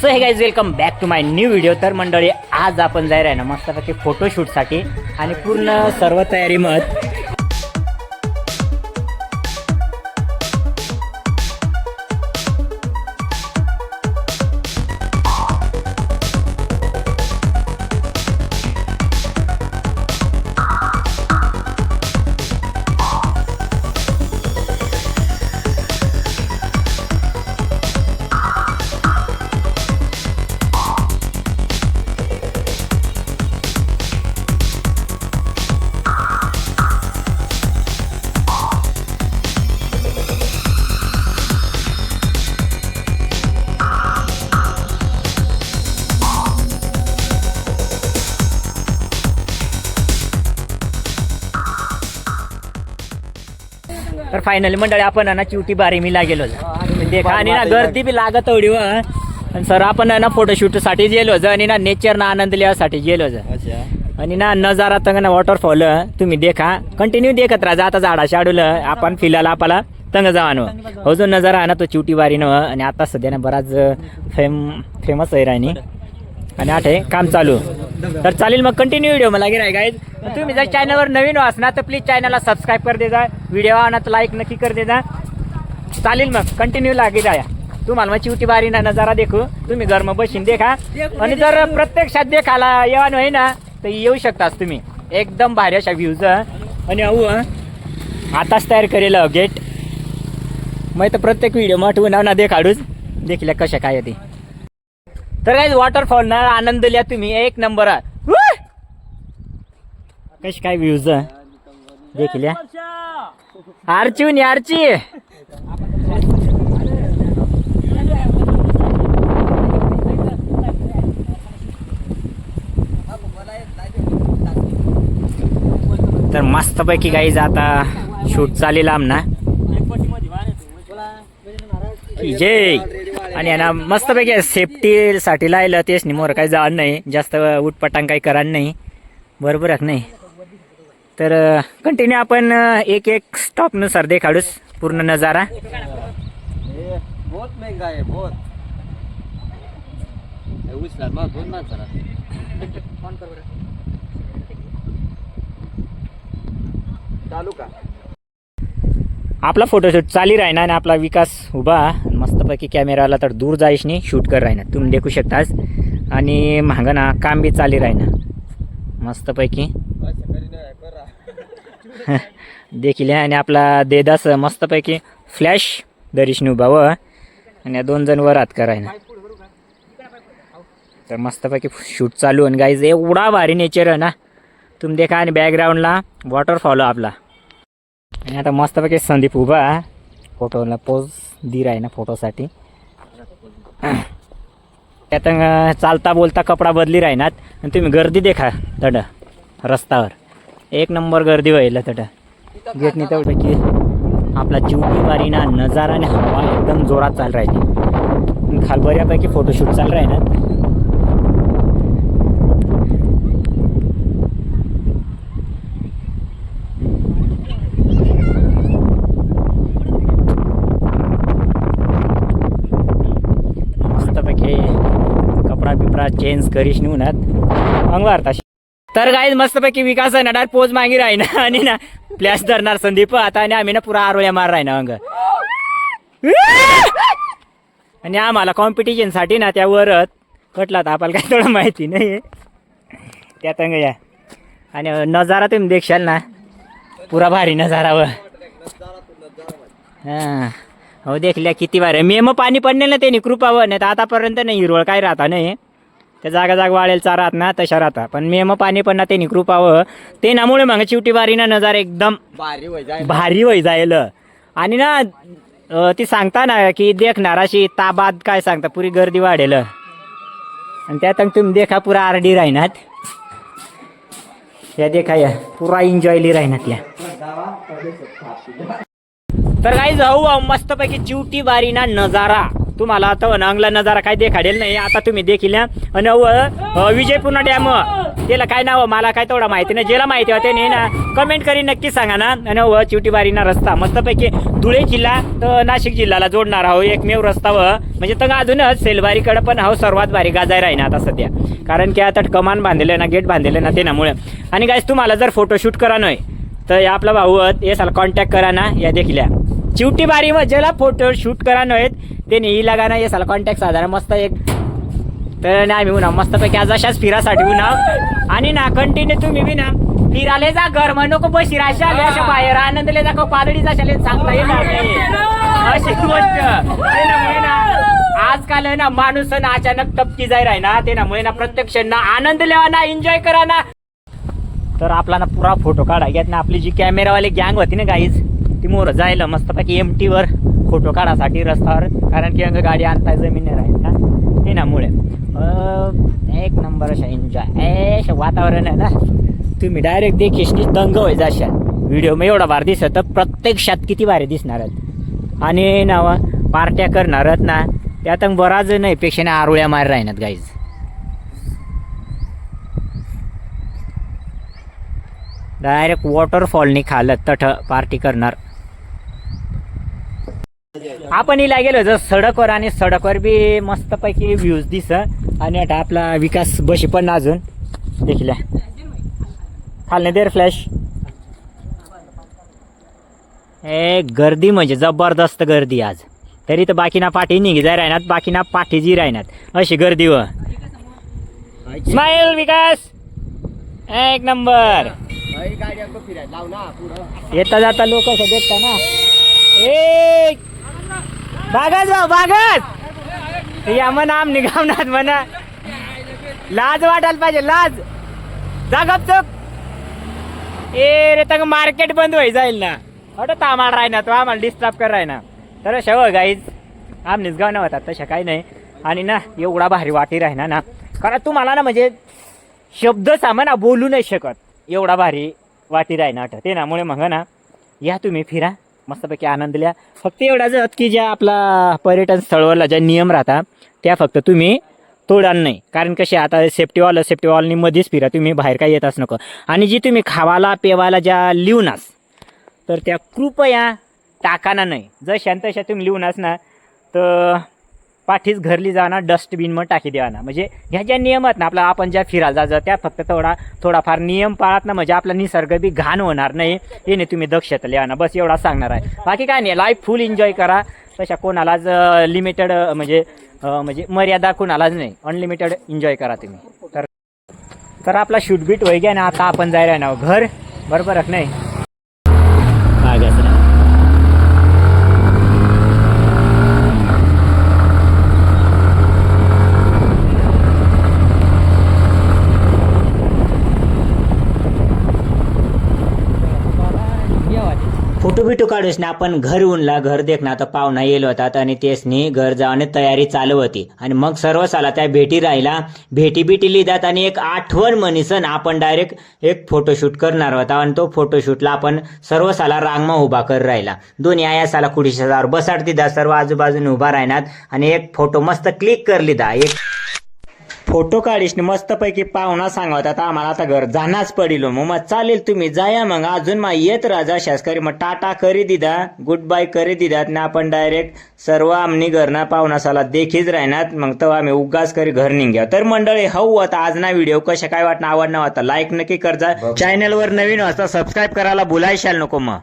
So hey guys welcome back to my new video तर मंडळी आज आपण जाईल आहे ना मस्तपैकी फोटोशूटसाठी आणि पूर्ण सर्व तयारी मत तर फायनली मंडळी आपण ना चिवटी बारीमीला गेलो देखा आणि ना गर्दी बी लागत एवढी व आणि सर आपण ना फोटोशूटसाठी गेलो होतो आणि ना नेचरना आनंद लिहासाठी गेलो अच्छा. आणि ना नजारा तंग ना वॉटरफॉल तुम्ही देखा कंटिन्यू देखत राहा. आता झाडा शाडूलं आपण फिरायला आपला तंग जावानं. हो जो नजारा आहे ना तो चिवटी बारीनं आणि आता सध्या ना बराच फेम फेमस आहे राणी. आणि आठ आहे. काम चालू. तर चालेल मग कंटिन्यू व्हिडिओ मला गिराय गाईज तुम्ही जर चॅनलवर नवीन असणार तर प्लीज चॅनलला सबस्क्राईब कर देजा. व्हिडिओ आणा तर लाईक नक्की कर देजा. चालेल मग कंटिन्यू लागे जाया तुम्हाला मग चिवटी बारी ना नजारा देखू. तुम्ही घर मग बसून देखा. आणि जर प्रत्यक्षात देखाला येवान होई ना तर येऊ शकतास तुम्ही. एकदम भारी अशा व्ह्यूज आणि अहो आताच तयार करेल गेट मग तर प्रत्येक व्हिडिओ मग ना देखाडूच देखील कशा काय ते. तर काय वॉटरफॉल ना आनंद लिया तुम्ही. एक नंबर कशी काय व्ह्यूज देखील या. आरची नी आरची. तर मस्तपैकी काही आता शूट चालेल आमना. जय! आणि ना मस्तपैकी सेफ्टीसाठी लायलं तेच नाही मोर काही जाण नाही जास्त उटपटांग काही करा नाही. बरोबर नाही? तर कंटिन्यू आपण एक एक स्टॉपनुसार देखाडूच पूर्ण नजारा. बहुत महंगा आपला फोटोशूट चाली राहिना आणि आपला विकास उभा. मस्तपैकी कॅमेराला तर दूर जाईस नाही शूट कर राहिना. तुम्ही देखू शकतास. आणि महाग ना काम बी चाली राहिना. मस्तपैकी. देखील आहे. आणि आपला देदास मस्तपैकी फ्लॅश दरिष्णू उभा व. आणि या दोन जण वर हात करायना तर मस्तपैकी शूट चालू. आणि गाईज एवढा भारी नेचर आहे ना. तुम्ही देखा आणि बॅकग्राऊंडला वॉटरफॉल आपला. आणि आता मस्तपैकी संदीप उभा. फोटोला पोज दी आहे ना फोटोसाठी. त्यात चालता बोलता कपडा बदली राहिनात आणि तुम्ही गर्दी देखा तड रस्त्यावर. एक नंबर गर्दी व्हायला तड. गेटनी की आपला चिवटी बारीना नजारा आणि हवा एकदम जोरात चाल राहिली. खाल बऱ्यापैकी फोटोशूट चाल राहिनात मस्तपैकी कॅमेरा चेंज करीश निवनात अंगवार ताशी. तर गाईज मस्तपैकी विकास आहे ना पोज मागी राही ना आणि ना प्लॅस धरणार संदीप. आता आणि आम्ही ना पुरा आरोळ्या मार राही ना अंग. आणि आम्हाला कॉम्पिटिशनसाठी ना त्यावरच कटला तर आपल्याला काय थोडं माहिती नाही त्यात अंग या. आणि नजारा तुम्ही देखशाल ना. पुरा भारी नजारा व. हां. हो देखल्या किती बार मे मग पाणी पडले ना त्यांनी कृपावर. नाही तर आतापर्यंत नाही हिरवळ काय राहता नाही. त्या जागा जागा वाळेल चारात ना तशा राहता. पण मे मग पाणी पडणार त्यांनी कृपावं ते नामुळे मग चिवटी बारीना नजारा एकदम भारी जाय भारी वय जायल. आणि ना ती सांगता ना की देखणार अशी ताबाद काय सांगता पुरी गर्दी वाढेल. आणि त्यात तुम्ही देखा पुरा आरडी राहणार. या देखा या पुरा एन्जॉयली राहणार या तर काही जाऊ मस्तपैकी चिवटी बारीना नजारा. तुम्हाला आता अनांगला नजारा काय देखाडेल नाही आता तुम्ही देखील या. विजयपूर्ण डॅम त्याला काय नाव मला काय तेवढा माहिती नाही. ज्याला माहिती होते नाही ना कमेंट करी नक्की सांगा ना. आणि व चिवटीबारीना रस्ता मस्तपैकी धुळे जिल्हा तर नाशिक जिल्ह्याला जोडणार आहो एकमेव रस्ता व म्हणजे तर अजूनच सेलबारीकडं पण हो सर्वात भारी गाजाय राही ना आता सध्या. कारण की आता कमान बांधलेलं ना गेट बांधलेलं ना त्यामुळे आणि गाईस तुम्हाला जर फोटोशूट करा नाही तर या आपला भाऊ आहेत, हे साला कॉन्टॅक्ट करा ना या देखील चिवटीबारी मग ज्याला फोटो शूट करा नाहीत ते नाही लगा ना हे साला कॉन्टॅक्ट साधारण मस्त एक. तर नाही मी ना मस्तपैकी आज अशाच फिरासाठी ना आणि ना कंटिन्यू तुम्ही बी ना फिराले जा घर म्हणू नको बशी राशा अशा बाहेर. आनंदले जा पालडी जाशाले सांगता येणार नाही. अशी गोष्ट. ना आजकाल आहे ना माणूस ना अचानक टपकी जाय राही ना ते ना प्रत्यक्ष ना आनंद लेवा ना एन्जॉय करा ना. तर आपला ना पुरा फोटो काढा घेत ना आपली जी कॅमेरावाली गँग होती ना गाईज ती मोर जायला मस्तपैकी एम टीवर फोटो काढासाठी रस्त्यावर कारण की अंग गाडी आणता जमीन नाही राहील ना ते नामुळे अं, एक नंबर अशा एन्जॉय ऐश वातावरण आहे ना. तुम्ही डायरेक्ट देखीस दंग होय जाशा व्हिडिओ मग एवढा भारी दिसत तर प्रत्यक्षात किती भारी दिसणार आणि ना पार्ट्या करणार ना त्यात बराच नाही पेक्षा आरोळ्या मार राहणार गाईज डायरेक्ट वॉटरफॉलनी खालत तठ पार्टी करणार. आपण इला गेलो जर सडकवर आणि सडकवर बी मस्तपैकी व्ह्यूज दिस आणि आता आपला विकास बशी पण अजून. देखील खालने देर फ्लॅश ए गर्दी म्हणजे जबरदस्त गर्दी आज. तरी तर बाकीना पाठी निघी जाय राहणार बाकीना पाठी जी राहणार. अशी गर्दी व. स्माईल विकास! एक नंबर. येता जाता लोक असे देखता ना. ए! बागस भाऊ बागच या म्हणा आम निघावणार म्हणा लाज वाटायला पाहिजे लाज. जा गपचूप. ए रे तंग मार्केट बंद व्हाय जाईल ना. अटो आम्हाला राही ना तो आम्हाला डिस्टर्ब कर राही ना. तर शेव गाईज आमनीच गाव होतात तशा काही नाही. आणि ना एवढा भारी वाटी राहिना ना. कारण तुम्हाला ना म्हणजे शब्द सामा ना बोलू नाही शकत. एवढा भारी वाटी राहिना अट ते ना. मुळे मग ना या तुम्ही फिरा. मस्तपैकी आनंद लिहा. फक्त एवढाच की ज्या आपला पर्यटन स्थळवरला ज्या नियम राहतात त्या फक्त तुम्ही तोडाल नाही. कारण कसे आता सेफ्टी वॉल सेफ्टी वॉलनी मध्येच फिरा. तुम्ही बाहेर काय येताच नको. आणि जी तुम्ही खावाला पेवायला ज्या लिहूनास तर त्या कृपया टाकाना नाही. जर शांतशा तुम्ही लिहूनास ना तर पाठीच घरली जाणार डस्टबिन मग टाकी द्या ना म्हणजे ह्या ज्या नियम आहेत ना आपला आपण ज्या फिरायला जा त्या फक्त थोडा थोडाफार नियम पाळत ना म्हणजे आपला निसर्ग बी घाण होणार नाही. हे नाही तुम्ही दक्षता लिहा ना बस एवढा सांगणार आहे. बाकी काय नाही लाईफ फुल एन्जॉय करा. तशा कोणालाच लिमिटेड म्हणजे म्हणजे मर्यादा कोणालाच नाही. अनलिमिटेड एन्जॉय करा तुम्ही. तर तर आपला शूटबीट होई ना आता आपण जायला ना घर. बरोबर नाही बागाचं ना. फोटो बिटो काढूस ना आपण घर उनला घर देखना तर पाहुणा येल होतात आणि तेसनी घर जाऊन तयारी चालू होती. आणि मग सर्व साला त्या भेटी राहिला. भेटी बिटी लिहितात आणि एक आठवण म्हणीसन आपण डायरेक्ट एक फोटोशूट करणार होता आणि तो फोटोशूटला आपण सर्व साला रांगमा उभा कर राहिला. दोन्ही आया साला कुडीशावर बसाड दिदा सर्व आजूबाजूने उभा राहणार आणि एक फोटो मस्त क्लिक कर लिदा एक फोटो काढीस मस्तपैकी पाहुणा सांगतात आम्हाला आता घर जाणाच पडिलो मग मग चालेल तुम्ही जाया मग. अजून मग येत राजा शासकरी मग टाटा करी दिदा गुड बाय करी दिदात ना आपण डायरेक्ट सर्व आमनी घरना पाहुणा साला देखीच राहणार. मग तेव्हा आम्ही उगाच करी घर निघ्या तर मंडळी हऊ आता आज ना व्हिडिओ कशा काय वाटणं आवडणं होता लाईक नक्की करजा. चॅनलवर नवीन वाजता सबस्क्राईब करायला बोलायशाल नको मग.